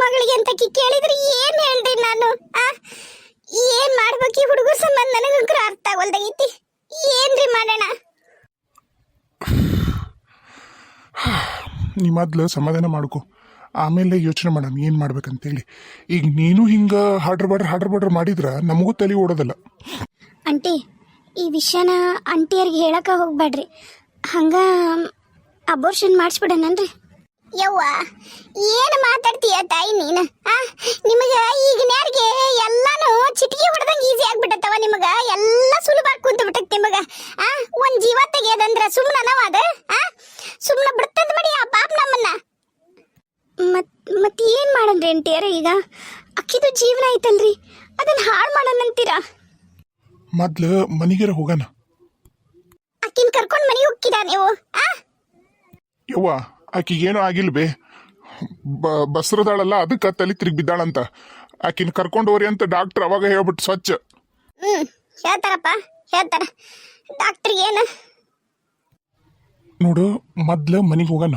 ಮಗಳಿಗೆ ಅಂತ ಕಿ ಕೇಳಿದ್ರೆ ಏನ್ ಹೇಳ್ರಿ ನಾನು? ಆ? ಏನ್ ಮಾಡ್ಬೇಕು ಈ ಹುಡುಗರ ಸಂಬಂಧ? ನನಗಂಕರ ಅರ್ಥ ಆಗೋಲ್ದಾಗೈತಿ ಏನ್ರಿ ಮಾಡೋಣ? ನೀ ಮೊದ್ಲು ಸಮಾಧಾನ ಮಾಡ್ಕೊ. ಆಮೇಲೆ ಯೋಚನೆ ಮಾಡೋಣ ಏನು ಮಾಡ್ಬೇಕಂತೇಳಿ. ಈಗ ನೀನು ಹಿಂಗೆ ಹಾಡ್ರ್ ಬಾಡ್ರ್ ಹಾಡ್ರ್ ಬಾಡ್ರ್ ಮಾಡಿದ್ರೆ ನಮಗೂ ತಲೆ ಓಡೋದಲ್ಲ. ಆಂಟಿ ಈ ವಿಷಯನ ಆಂಟಿಯರಿಗೆ ಹೇಳಕ ಹೋಗ್ಬೇಡ್ರಿ ಹಂಗ ಅಬೋರ್ಷನ್ ಮಾಡಿಸ್ಬಿಡಣನ್ರಿ ಯವ್ವ ಏನು ಮಾತಾಡ್ತೀಯ ತಾಯಿ ನೀನು? ಆ ಈಗಿನ ಈಗಿನ್ಯಾರಿಗೆ ಎಲ್ಲಾನು ಚಿಟಿಕೆ ಹೊಡೆದಂಗೆ ಈಸಿ ಆಗ್ಬಿಟ್ಟತ್ತವ ನಿಮಗೆ? ಎಲ್ಲ ಸುಲಭ ಕುಂತು ಬಿಟ್ಟೈತಿ ನಿಮಗೆ. ಆ ಒಂದು ಜೀವ ತೆಗಿಯೋದಂದ್ರ ಸುಮ್ಮನ ನಾವು ಅದ? ಆ ಸುಮ್ಮನೆ ಬಿಡ್ತಂದ್ ಮಾಡಿ ಆ ಪಾಪ ನಮ್ಮನ್ನ. ಮತ್ ಮತ್ ಏನ್ ಮಾಡನ್ರಿ ಅಂಟಿಯರ ಈಗ? ಅಕ್ಕಿದು ಜೀವನ ಐತಲ್ರಿ ಅದನ್ನ ಹಾಳು ಮಾಡಣಂತೀರಾ ಮೊದ್ಲು ಮನೆಗೆರ ಹೋಗೋಣ. ಅಕ್ಕಿನ ಕರ್ಕೊಂಡು ಮನೆಗೆ ಹೋಗ್ತೀರಾ ನೀವು? ಆ? ಯವ್ವ ಆಕಿಗೇನು ಆಗಿಲ್ಲ ಬೇ. ಬ ಬಸ್ರದಾಳಲ್ಲ ಅದಕ್ಕೆ ತಲೆ ತಿರುಗಿ ಬಿದ್ದಾಳಂತ. ಆಕಿನ ಕರ್ಕೊಂಡು ಹೋರಿ ಅಂತ ಡಾಕ್ಟರ್ ಅವಾಗ ಹೇಳ್ಬಿಟ್ಟು ಸ್ವಚ್ಛ. ಹ್ಮ್ ಹೇಳ್ತಾರಪ್ಪ ಹೇಳ್ತಾರ. ಡಾಕ್ಟರ್ ಏನು? ನೋಡು ಮೊದ್ಲು ಮನೆಗೆ ಹೋಗೋಣ.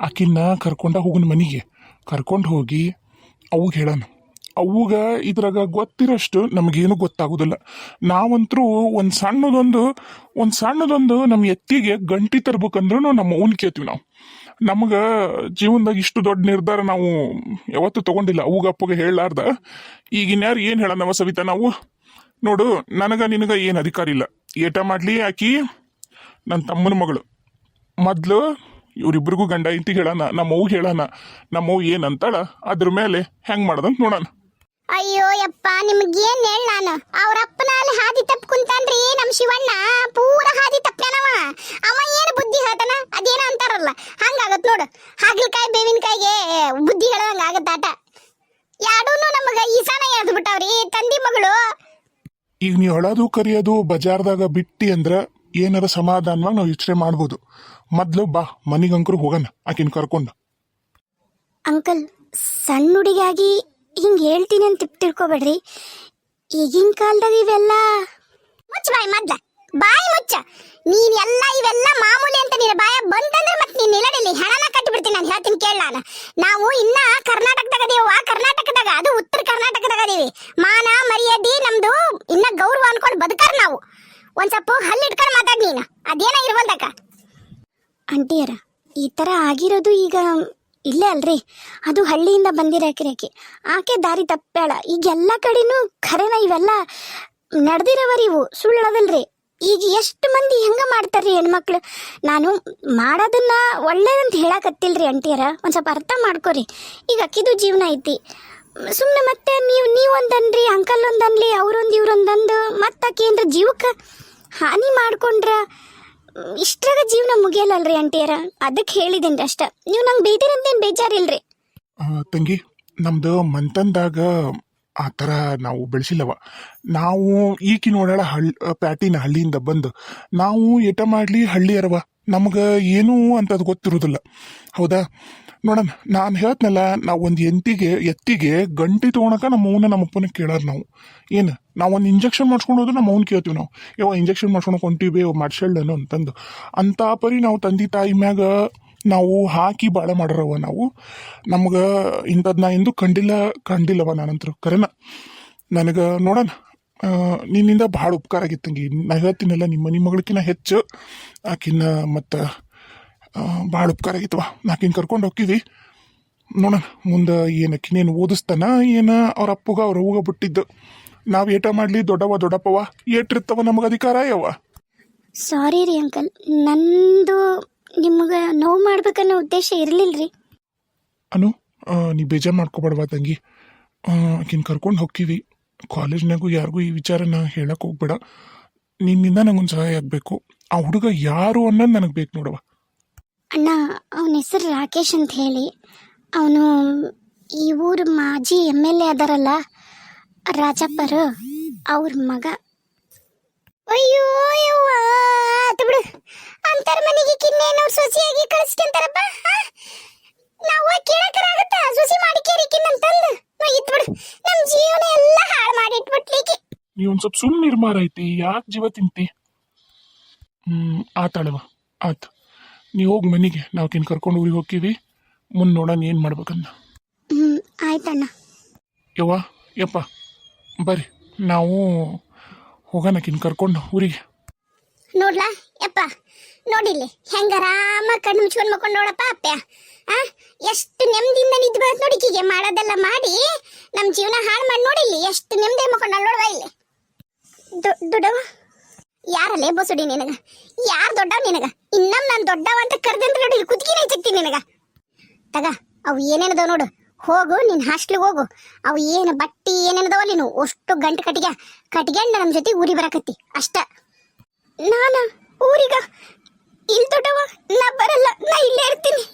ಆಕಿನ ಕರ್ಕೊಂಡ ಹೋಗೋಣ ಮನೆಗೆ. ಕರ್ಕೊಂಡು ಹೋಗಿ ಅವಾಗ ಹೇಳೋಣ. ಅವಾಗ ಇದ್ರಾಗ ಗೊತ್ತಿರೋಷ್ಟು ನಮಗೇನು ಗೊತ್ತಾಗೋದಿಲ್ಲ. ನಾವಂತರೂ ಒಂದು ಸಣ್ಣದೊಂದು ಒಂದು ಸಣ್ಣದೊಂದು ನಮ್ಮ ಎತ್ತಿಗೆ ಗಂಟಿ ತರ್ಬೇಕಂದ್ರೂ ನಮ್ಮ ಓನ್ ಕೇಳ್ತೀವಿ ನಾವು. ನಮಗೆ ಜೀವನದಾಗ ಇಷ್ಟು ದೊಡ್ಡ ನಿರ್ಧಾರ ನಾವು ಯಾವತ್ತೂ ತಗೊಂಡಿಲ್ಲ. ಅವಾಗ ಅಪ್ಪಗೆ ಹೇಳಲಾರ್ದ ಈಗಿನ್ಯಾರು ಏನು ಹೇಳೋಣವ ಸವಿತಾ ನಾವು? ನೋಡು, ನನಗೆ ನಿನಗೆ ಏನು ಅಧಿಕಾರ ಇಲ್ಲ. ಏಟ ಮಾಡಲಿ ಆಕಿ ನನ್ನ ತಮ್ಮನ ಮಗಳು. ಮೊದ್ಲು ಇವ್ರಿಬ್ರಿಗೂ ಗಂಡ ಇಂತಿ ಹೇಳೋಣ ನಮ್ಮ ಅವ್ಗೆ ಹೇಳೋಣ ನಮ್ಮ ಅವ್ವ ಏನಂತಾಳ ಅದ್ರ ಮೇಲೆ ಹೆಂಗ್ ಮಾಡೋದಂತ ನೋಡೋಣ ಅಯ್ಯೋ ಯಪ್ಪ ನಿಮ್ಗೇನ್ ಹೇಳ ನಾನು? ಅವ್ರ ಅಪ್ಪನ ಅಲ್ಲಿ ಹಾದಿ ತಪ್ಪು ಕುಂತಾನ್ರಿ ನಮ್ ಶಿವಣ್ಣ? ಪೂರ ಹಾದಿ ತಪ್ಪನವ ಅವ ಏನು ಬುದ್ಧಿ ಹೇಳ್ತಾನ? ಅದೇನ ಅಂತಾರಲ್ಲ. ಹಂಗಾಗತ್ ನೋಡು. ಹಾಗಲಕಾಯಿ ಬೇವಿನಕಾಯಿಗೆ ಬುದ್ಧಿ ಹೇಳದಂಗ ಆಗತ್ತ ಆಟ. ಯಾಡೂನು ನಮಗ ಈಸಾನ ಎಳ್ದು ಬಿಟ್ಟವ್ರಿ ತಂದಿ ಮಗಳು. ಈಗ ನೀವು ಹೊಳದು ಕರಿಯೋದು ಬಜಾರ್ದಾಗ ಬಿಟ್ಟಿ ಅಂದ್ರ ಏನಾರ ಸಮಾಧಾನವಾಗಿ ನಾವು ಯೋಚನೆ ಮಾಡ್ಬೋದು. ಮೊದ್ಲು ಬಾ ಮನಿಗಂಕರು ಹೋಗೋಣ. ಆಕಿನ ಕರ್ಕೊಂಡು. ಅಂಕಲ್ ಸಣ್ಣ ಹುಡುಗಿಯಾಗಿ ಹಿಂಗ್ ಹೇಳ್ತೀನಿ ಅಂತ ತಿಳ್ಕೊಬೇಡ್ರಿ. ಈಗಿನ ಕಾಲದಾಗ ಇವೆಲ್ಲ ಮುಚ್ಚ ಬಾಯಿ ಮೊದ್ಲ. ಬಾಯಿ ಮುಚ್ಚ. ನೀನ್ ಎಲ್ಲ ಇವೆಲ್ಲ ಮಾಮೂಲಿ ಅಂತ ನಿನ್ನ ಬಾಯ ಬಂತಂದ್ರೆ ಮತ್ತೆ ನೀನ್ ನಿಲ್ಲಡಿಲಿ ಹಣನ ಕಟ್ಟಿಬಿಡ್ತೀನಿ ನಾನು ಹೇಳ್ತೀನಿ ಕೇಳ ನಾವು ಇನ್ನ ಕರ್ನಾಟಕದಾಗ ಅದೀವ ಕರ್ನಾಟಕದಾಗ ಅದು ಉತ್ತರ ಕರ್ನಾಟಕದಾಗ ಅದೀವಿ. ಮಾನ, ಮರ್ಯಾದಿ ನಮ್ದು ಇನ್ನ ಗೌರವ ಅನ್ಕೊಂಡು ಬದುಕಾರ ನಾವು. ಒಂದ್ ಸ್ವಲ್ಪ ಹಲ್ಲಿಟ್ಕೊಂಡು ಮಾತಾಡ್ ನೀನು. ಅದೇನ ಇರ್ವಲ್ದಕ್ಕ? ಅಂಟಿಯರ, ಈ ತರ ಆಗಿರೋದು ಈಗ ಇಲ್ಲೇ ಅಲ್ರಿ. ಅದು ಹಳ್ಳಿಯಿಂದ ಬಂದಿರಾಕಿರಾಕಿ ಆಕೆ ದಾರಿ ತಪ್ಪ್ಯಾಳ. ಈಗ ಎಲ್ಲ ಕಡೆನೂ ಖರೇನ ಇವೆಲ್ಲ ನಡೆದಿರವರಿವು ಸುಳ್ಳದಲ್ರಿ ಈಗ ಎಷ್ಟು ಮಂದಿ ಹೆಂಗ ಮಾಡ್ತಾರ್ರಿ ಹೆಣ್ಮಕ್ಳು? ನಾನು ಮಾಡೋದನ್ನ ಒಳ್ಳೇದಂತ ಹೇಳಕತ್ತಿಲ್ರಿ ಅಂಟಿಯರ. ಒಂದು ಸ್ವಲ್ಪ ಅರ್ಥ ಮಾಡ್ಕೊರಿ. ಈಗ ಅಕ್ಕಿದು ಜೀವನ ಐತಿ. ಸುಮ್ಮನೆ ಮತ್ತೆ ನೀವು ನೀವೊಂದನ್ರಿ ಅಂಕಲ್ ಒಂದನ್ಲಿ, ಅವ್ರೊಂದು ಇವ್ರೊಂದಂದು ಮತ್ತೆ ಆಕೆ ಏನ್ರ ಜೀವಕ್ಕೆ ಹಾನಿ ಮಾಡ್ಕೊಂಡ್ರ? ಇಷ್ಟ್ರಾಗ ಜೀವನ ಮುಗಿಯಲ್ಲಲ್ರಿ ಅಂಟಿಯರ? ಅದಕ್ಕೆ ಹೇಳಿದ್ದೀನಿ ಅಷ್ಟ. ನೀವು ನಂಗೆ ಬೇದಿರಂತೇನು ಬೇಜಾರಿಲ್ರಿ? ತಂಗಿ, ನಮ್ದು ಮಂತಂದಾಗ ಆ ಥರ ನಾವು ಬೆಳೆಸಿಲ್ಲವ. ನಾವು ಈಕಿ ನೋಡಾಳ ಹಳ್ಳಿ ಪ್ಯಾಟಿನ ಹಳ್ಳಿಯಿಂದ ಬಂದು, ನಾವು ಏಟ ಮಾಡಲಿ ಹಳ್ಳಿಯರವ. ನಮ್ಗೆ ಏನೂ ಅಂತದ್ ಗೊತ್ತಿರೋದಿಲ್ಲ. ಹೌದಾ? ನೋಡೋಣ ನಾನು ಹೇಳ್ತನಲ್ಲ, ನಾವು ಒಂದು ಎಂತಿಗೆ ಎತ್ತಿಗೆ ಗಂಟಿ ತೊಗೊಳಕ ನಮ್ಮ ಅವನ ನಮ್ಮ ಅಪ್ಪನ ಕೇಳಾರ ನಾವು. ಏನು, ನಾವು ಒಂದು ಇಂಜೆಕ್ಷನ್ ಮಾಡ್ಸ್ಕೊಂಡು ಹೋದ್ರೆ ನಮ್ಮ ಅವ್ನು ಕೇಳ್ತೀವಿ ನಾವು. ಯಾವ ಇಂಜೆಕ್ಷನ್ ಮಾಡ್ಸ್ಕೊಂಡು ಹೊಂಟಿವಿ ಮಾಡ್ಸಳ್ಳನು ಅಂತಂದು. ಅಂತ ಪರಿ ನಾವು ತಂದೆ ತಾಯಿ ಮ್ಯಾಗ ನಾವು ಹಾಕಿ ಬಾಳೆ ಮಾಡ್ರವ ನಾವು. ನಮ್ಗೆ ಇಂಥದ್ದು ನಾ ಎಂದು ಕಂಡಿಲ್ಲ ಕಂಡಿಲ್ಲವ ನಾನಂತರು. ಕರೆನ ನನಗೆ ನೋಡೋಣ ನಿನ್ನಿಂದ ಭಾಳ ಉಪಕಾರ ಆಗಿತ್ತಂಗಿ. ನಾ ಹೇಳ್ತೀನಲ್ಲ, ನಿಮ್ಮ ಮನೆ ಮಗಳಕಿನ್ನ ಹೆಚ್ಚು, ಆಕಿನ್ನ ಮತ್ತು ಭಾಳ ಉಪಕಾರ ಆಗಿತ್ತವ ನಾಕಿನ ಕರ್ಕೊಂಡು ಹೋಗ್ತೀವಿ ನೋಡೋಣ ಮುಂದೆ ಏನು ಆಕಿನೇನು ಓದಿಸ್ತಾನ ಏನು ಅವ್ರ ಅಪ್ಪಗ ಅವ್ರ ಅವ್ಗ ಬಿಟ್ಟಿದ್ದು. ನಾವು ಏಟ ಮಾಡಲಿ ದೊಡ್ಡವ ದೊಡ್ಡಪ್ಪವ ಏಟಿರ್ತವ ನಮಗೆ ಅಧಿಕಾರ ಯಾವ ಸಾರಿ ರೀ ಅಂಕಲ್ ನಂದು ನಿಮಗೆ ನೋವು ಮಾಡ್ಬೇಕನ್ನೋ ಉದ್ದೇಶ ಇರಲಿಲ್ಲ ರೀ ಅನು ನೀ ಬೇಜಾರು ಮಾಡ್ಕೊಬೇಡವಾ ತಂಗಿ. ಆಕಿನ ಕರ್ಕೊಂಡು ಹೋಗ್ತೀವಿ ಕಾಲೇಜ್ನಾಗೂ ಯಾರಿಗೂ ಈ ವಿಚಾರನ ಹೇಳಕ್ಕೆ ಹೋಗ್ಬೇಡ. ನಿನ್ನಿಂದ ನಂಗೊಂದು ಸಹಾಯ ಆಗಬೇಕು. ಆ ಹುಡುಗ ಯಾರು ಅನ್ನೋದು ನನಗೆ ಬೇಕು ನೋಡವ ಅಣ್ಣ, ಅವನ ಹೆಸರು ರಾಕೇಶ್ ಅಂತ ಹೇಳಿ. ಅವನು ಈ ಊರು ಮಾಜಿ ಎಂ ಎಲ್ ಎ ಅದಾರಲ್ಲ, ರಾಜಪ್ಪರು, ಅವ್ರ ಮಗ. ಅಯ್ಯೋ, ಯವ್ವ, ಆತು ಬಿಡು. ಅಂತರ ಮನೆಗೆ ಕಿನ್ನೇನವ್ರು ಸೊಸೆಯಾಗಿ ಕಳಿಸ್ಕೊಂತಾರಪ್ಪ ನಾವು ಕೇಳಕ್ಕಾಗತ್ತ ಸೊಸಿ ಮಾಡಿ ಕಿನ್ನಂತಂದು ಬಿಡು. ನಮ್ಮ ಜೀವನ ಎಲ್ಲ ಹಾಳು ಮಾಡಿ ಇಟ್ಬಿಟ್ಲಿಕ್ಕೆ ನೀ ಒಂದು ಸ್ವಲ್ಪ ಸುಮ್ಮನೆ ನಿರ್ಮಾರ ಐತಿ ಯಾಕೆ ಜೀವ ತಿಂತಿ? ಹ್ಞೂ ಆತಾಳವ ಆತು. ನೀವು ಹೋಗಿ ಮನೆಗೆ. ನಾವು ತಿನ್ ಕರ್ಕೊಂಡು ಊರಿಗೆ ಹೋಗ್ತೀವಿ. ಮುಂದೆ ನೋಡೋಣ ಏನು ಮಾಡ್ಬೇಕನ್ನ ಹ್ಞೂ ಆಯ್ತಣ್ಣ. ಯವ್ವ ಯಪ್ಪ ಬರ್ರಿ. ನಾವು ಹೋಗೋಣಕಿನ್ ಕರ್ಕೊಂಡು ಊರಿಗೆ. ನೋಡ್ಲಾ? ಯಪ್ಪ ನೋಡಿಲ್ಲಿ. ಹೆಂಗ ಆರಾಮ ಕಣ್ಣು ಮುಚ್ಕೊಂಡು ಮಕ್ಕೊಂಡು ನೋಡಪ್ಪ ಅಪ್ಪ್ಯ ಆ ಎಷ್ಟು ನೆಮ್ಮದಿಯಿಂದ ನಿದ್ದು ನೋಡಿ ಹೀಗೆ ಮಾಡೋದೆಲ್ಲ ಮಾಡಿ ನಮ್ಮ ಜೀವನ ಹಾಳು ಮಾಡಿ ನೋಡಿಲ್ಲಿ. ಎಷ್ಟು ನೆಮ್ಮದಿ ಮಕ್ಕೊಂಡು ನೋಡುವ ಇಲ್ಲಿ. ದುಡ್ಡು ಯಾರಲ್ಲೇ ಬಸುಡಿ ನಿನಗ? ಯಾರು ದೊಡ್ಡವ ನಿನಗ? ಇನ್ನಮ್ ನಾನು ದೊಡ್ಡವ ಅಂತ ಕರೆದಂತ ನೋಡಿ ಇಲ್ಲಿ ಕುದ್ಕಿನೇ ಸಿಗ್ತೀನಿ ನಿನಗ. ತಗ ಅವು ಏನೇನದವ ನೋಡು. ಹೋಗು ನಿನ್ನ ಹಾಸ್ಟ್ಲಿಗೆ ಹೋಗು. ಅವು ಏನು ಬಟ್ಟಿ ಏನೇನದವ ನೀನು ಅಷ್ಟು ಗಂಟೆ ಕಟ್ಟಿಗೆ ಕಟ್ಗೆಂಡ ನಮ್ಮ ಜೊತೆ ಊರಿ ಬರಕತ್ತಿ. ಅಷ್ಟ. ನಾನ ಊರಿಗ ಇಲ್ ದೊಡ್ಡವ ನಾ ಬರಲ್ಲ ನಾ ಇಲ್ಲೇ ಇರ್ತೀನಿ.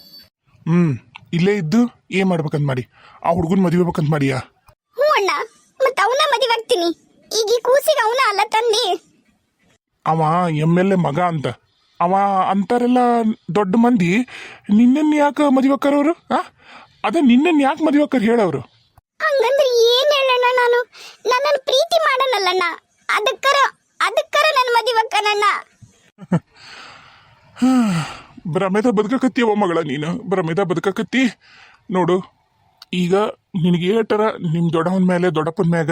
ಹ್ಮ್ ಇಲ್ಲೇ ಇದ್ದು ಏನ್ ಮಾಡ್ಬೇಕಂತ ಮಾಡಿ? ಆ ಹುಡುಗನ ಮದುವೆ ಬೇಕಂತ ಮಾಡಿಯಾ? ಹ್ಞೂ ಅಣ್ಣ ಮತ್ತೆ ಅವನ ಮದುವೆ ಆಗ್ತೀನಿ. ಈಗ ಈ ಕೂಸಿಗೆ ಅವನ ಅಲ್ಲ ತಂದಿ. ಅವ ಎಂ ಎಲ್ ಎ ಮಗ ಅಂತ. ಅವ ಅಂತಾರೆಲ್ಲ ದೊಡ್ಡ ಮಂದಿ. ನಿನ್ನನ್ನು ಯಾಕೆ ಮದುವೆ ಅವರು? ಆ? ಅದ ನಿನ್ನನ್ನು ಯಾಕೆ ಮದುವೆ ಹೇಳವರು? ಹಂಗಂದ್ರೆ ಏನ್ ಹೇಳಣ್ಣ ನಾನು? ನನ್ನನ್ನು ಪ್ರೀತಿ ಮಾಡಲ್ಲಣ್ಣ ಅದಕ್ಕರ ಅದಕ್ಕರ ನನ್ನ ಮದುವೆ ಅಕ್ಕನಣ್ಣ ಭ್ರಮೆದ ಬದುಕಕತ್ತಿ ಅವ ಮಗಳ ನೀನು. ಭ್ರಮೆದ ಬದುಕಕತ್ತಿ. ನೋಡು ಈಗ ನಿನಗೆ ಏಟರ ನಿಮ್ಮ ದೊಡ್ಡವನ ಮೇಲೆ ದೊಡ್ಡಪ್ಪನ ಮ್ಯಾಗ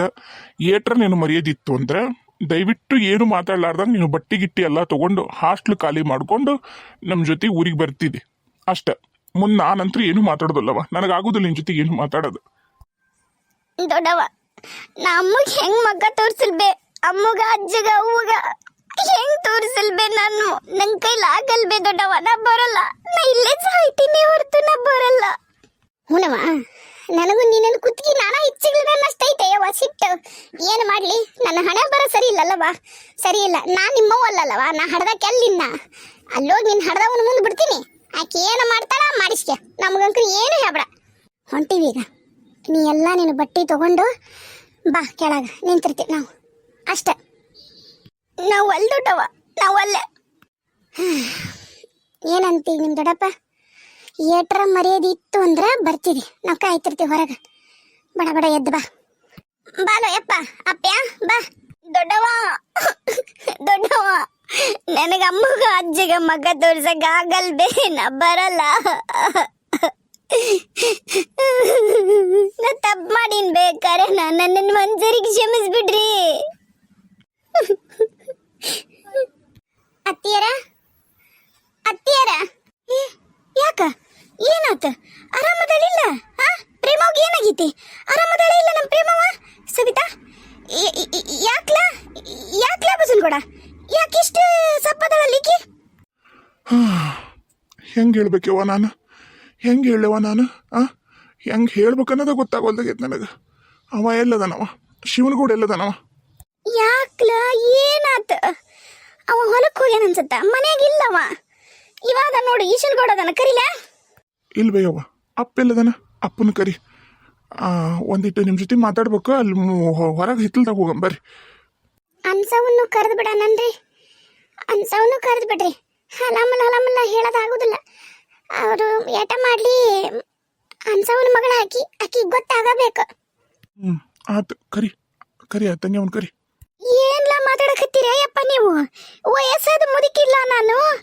ಏಟರ ನೀನು ಮರ್ಯಾದಿತ್ತು ಅಂದ್ರೆ ದಯವಿಟ್ಟು ಏನು ಮಾತಾಡ್ಲಾರ್ದಂಗೆ ನೀನು ಬಟ್ಟೆ ಗಿಟ್ಟಿ ಎಲ್ಲ ತೊಗೊಂಡು ಹಾಸ್ಟ್ಲ್ ಖಾಲಿ ಮಾಡಿಕೊಂಡು ನಮ್ಮ ಜೊತೆ ಊರಿಗೆ ಬರ್ತಿದ್ದೆ. ಅಷ್ಟ. ಮುಂದೆ ನಾನಂತೂ ಏನು ಮಾತಾಡೋದಲ್ಲವ ನನಗಾಗೋದಿಲ್ಲ ನಿನ್ನ ಜೊತೆ ಏನು ಮಾತಾಡೋದು. ದೊಡ್ಡವ ನಮಗೆ ಹೆಂಗ್ ಮಗ್ಗ ತೋರ್ಸಲ್ಬೇ? ಅಮ್ಮಗ, ಅಜ್ಜಗ, ಅವ್ವಗ ಹೆಂಗ್ ತೋರ್ಸಲ್ಬೇ ನಾನು? ನನ್ ಕೈಲಿ ಆಗಲ್ಬೇ ದೊಡ್ಡವ ನಾ ಬರಲ್ಲ. ನಾ ಇಲ್ಲೇ ಸಾಯ್ತೀನಿ ಹೊರತು, ನಾ ಬರಲ್ಲ. ಹೂನವ ನನಗೂ ನೀನನ್ನು ಕುತ್ತಿಗೆ ನಾನಾ ಇಚ್ಛೆಗಳನ್ನಷ್ಟೈತೆ ಯವ್ವ, ಸಿಟ್ಟು. ಏನು ಮಾಡಲಿ? ನನ್ನ ಹಣೆ ಬರ ಸರಿ ಇಲ್ಲಲ್ಲವಾ ಸರಿ ಇಲ್ಲ. ನಾ ನಿಮ್ಮವ್ವ ಅಲ್ಲಲ್ಲವ ನಾ ಹಡ್ದ ಕೆಲ್ಲಿನ್ನ ಅಲ್ಲೋಗಿ ನಿನ್ನ ಹಡ್ದವನ ಮುಂದೆ ಬಿಡ್ತೀನಿ. ಆಕೆ ಏನು ಮಾಡ್ತಾಳ ಮಾಡಿಸ್ಕೆ. ನಮಗಂಕರು ಏನು ಹೇಳ್ಬೇಡ. ಹೊಂಟೀವಿ ಈಗ. ನೀ ಎಲ್ಲ ನೀನು ಬಟ್ಟೆ ತಗೊಂಡು ಬಾ ಕೆಳಗ. ನಿಂತಿರ್ತೀವಿ ನಾವು. ಅಷ್ಟೆ. ನಾವು ಅಲ್ಲಿ ದೊಡ್ಡವ ನಾವು ಅಲ್ಲೇ. ಏನಂತೀವಿ ನಿಮ್ಮ ದೊಡ್ಡಪ್ಪ? ಏಟ್ರ ಮರ್ಯಾದೆ ಇತ್ತು ಅಂದ್ರೆ ಬರ್ತೀವಿ ನಾವು ಕಾಯ್ತಿರ್ತೀವಿ ಹೊರಗೆ. ಬಡ ಬಡ ಎದ್ದು ಬಾ. ಬಾಲೋ ಯಪ್ಪ ಅಪ್ಪ್ಯ, ಬಾ. ದೊಡ್ಡವ ದೊಡ್ಡವ ನನಗ ಅಮ್ಮಗ, ಅಜ್ಜಿಗ ಮಗ ತೋರ್ಸಕ್ ಆಗಲ್ ಬೇ ನಾ ಬರಲ್ಲ. ನಾ ತಪ್ಪು ಮಾಡೀನ್ ಬೇಕಾರೆ, ನಾ ನನ್ನನ್ನು ಒಂದ್ಸರಿಗೆ ಕ್ಷಮಿಸ್ಬಿಡ್ರಿ. ಅತ್ತಿಯರ? ಅತ್ತಿಯರ? ಯಾಕ? ಏನಾತ? ಆರಾಮದಳಿಲ್ಲ ಹಾ ಪ್ರೇಮವ್ಗೆ ಏನಾಗೈತಿ? ಆರಾಮದಳಿಲ್ಲ ನಮ್ಮ ಪ್ರೇಮವ ಸವಿತಾ ಯಾಕ್ಲ? ಯಾಕ್ಲ ಬಸನ್ ಕೊಡ ಯಾಕಿಷ್ಟು ಸಪ್ಪದಳಲಿಕ್ಕೆ ಹೆಂಗೆ ಹೇಳ್ಬೇಕವ್ವ ನಾನು? ಹೆಂಗೆ ಹೇಳವ ನಾನು? ಆ? ಹೆಂಗೆ ಹೇಳ್ಬೇಕನ್ನೋದ ಗೊತ್ತಾಗೋಲ್ದಾಗೈತೆ ನನಗೆ. ಅವ ಎಲ್ಲದನವ? ಶಿವನಗೂಡ ಎಲ್ಲದನವ? ಯಾಕ್ಲ? ಏನಾತ? ಅವ ಹೊಲಕ್ಕೆ ಹೋಗ್ಯಾನ ಅನ್ಸತ್ತ? ಮನ್ಯಾಗ ಇಲ್ಲವ? ಇವಾಗ ನೋಡು ಈಶನ್ ಕೊಡೋದನ ಕರಿಲ? ಇಲ್ಲ ಬೇಯವ್ವ ಅಪ್ಪ ಇಲ್ಲದನ? ಅಪ್ಪನ ಕರಿ. ಒಂದಿಟ್ಟು ನಿಮ್ಮ ಜೊತೆ ಮಾತಾಡ್ಬೇಕು. ಅಲ್ಲಿ ಹೊರಗೆ ಹಿತ್ತಲ್ದಾಗ ಹೋಗಂ ಬರ್ರಿ. ಅನ್ಸವನ್ನು ಕರೆದು ಬಿಡ ನನ್ರಿ. ಅನ್ಸವನ್ನು ಕರೆದು ಬಿಡ್ರಿ. ಹಲಾಮಲ್ಲ ಹಲಾಮಲ್ಲ ಹೇಳೋದಾಗೋದಿಲ್ಲ ಅವರು ಏಟ ಮಾಡಲಿ. ಅನ್ಸವನ ಮಗಳ ಹಾಕಿ ಆಕಿ ಗೊತ್ತಾಗಬೇಕು. ಹ್ಞೂ ಆತು ಕರಿ. ಕರಿ ಆತಂಗೆ ಅವನು ಕರಿ. ಏನ್ಲ ಮಾತಾಡಕತ್ತೀರ ಯಪ್ಪ ನೀವು? ವಯಸ್ಸಾದ ಮುದುಕಿಲ್ಲ ನಾನು.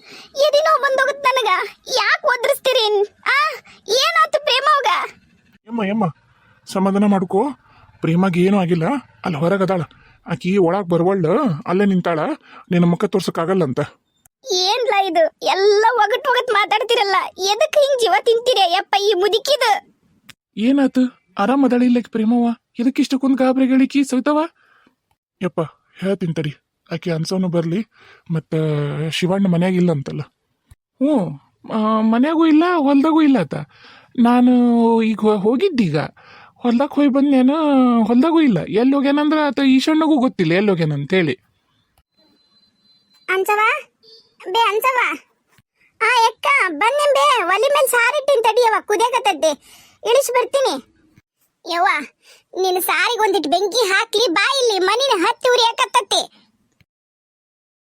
ಎದಿನೋ ಬಂದೋಗುತ್ತೆ ನನಗ. ಯಾಕೆ ಒದ್ರಿಸ್ತೀರಿ? ಆ ಏನಾಯ್ತು ಪ್ರೇಮವಾಗ ಯಮ್ಮ ಯಮ್ಮ ಸಮಾಧಾನ ಮಾಡ್ಕೋ. ಪ್ರೇಮಗೆ ಏನೂ ಆಗಿಲ್ಲ. ಅಲ್ಲಿ ಹೊರಗೆ ಅದಾಳ. ಆಕಿ ಒಳಗೆ ಬರವಳ್ಳು ಅಲ್ಲೇ ನಿಂತಾಳ. ನಿನ್ನ ಮುಖ ತೋರ್ಸಕ್ಕಾಗಲ್ಲ ಅಂತ. ಏನ್ಲ ಇದು? ಎಲ್ಲ ಒಗಟ್ ಒಗಟ್ ಮಾತಾಡ್ತಿರಲ್ಲ. ಎದಕ್ಕೆ ಹಿಂಗ್ ಜೀವ ತಿಂತೀರಿ ಯಪ್ಪ ಈ ಮುದುಕಿದ? ಏನಾತು? ಆರಾಮದಾಳಿ ಇಲ್ಲಕ್ಕೆ ಇಲ್ಲ ಪ್ರೇಮವ್ವ? ಇದಕ್ಕಿಷ್ಟಕ್ಕೊಂದು ಗಾಬರಿ ಗಳಿಕಿ ಸವಿತವ? ಯಪ್ಪ, ಹೇಳ್ತೀನಿ ತಡಿ. ಆಕೆ ಅನ್ಸೋನು ಬರಲಿ, ಮತ್ತು ಶಿವಣ್ಣ ಮನ್ಯಾಗ ಇಲ್ಲ ಅಂತಲ್ಲ. ಹ್ಞೂ ಮನೆಯಾಗೂ ಇಲ್ಲ, ಹೊಲ್ದಾಗೂ ಇಲ್ಲ ಆತ. ನಾನು ಈಗ ಹೋಗಿದ್ದೀಗ. ಹೊಲ್ದಾಗ ಹೋಗಿ ಬಂದೇನು ಹೊಲ್ದಾಗೂ ಇಲ್ಲ. ಎಲ್ಲಿ ಹೋಗ್ಯಾನಂದ್ರೆ ಆತ ಈಶಣ್ಣಗೂ ಗೊತ್ತಿಲ್ಲ ಎಲ್ಲಿ ಅಂತೇಳಿ. ಅನ್ಸವ ಬೇ ಆ, ಎಕ್ಕ, ಬನ್ನಿ ಬೇ, ಒಲಿ ಮೇಲೆ ಸಾರಿಟ್ಟಿನ ತಡಿಯವ ಕುದಿಯಕತ್ತದ್ದೆ. ಇಳಿಸಿ ಬರ್ತೀನಿ. ಯವ್ವ ನಿನ್ನ ಸಾರಿಗೊಂದಿಟ್ಟು ಬೆಂಕಿ ಹಾಕ್ಲಿ ಬಾ ಇಲ್ಲಿ ಮನಿನ ಹತ್ತಿ ಉರಿಯಕತ್ತತ್ತಿ.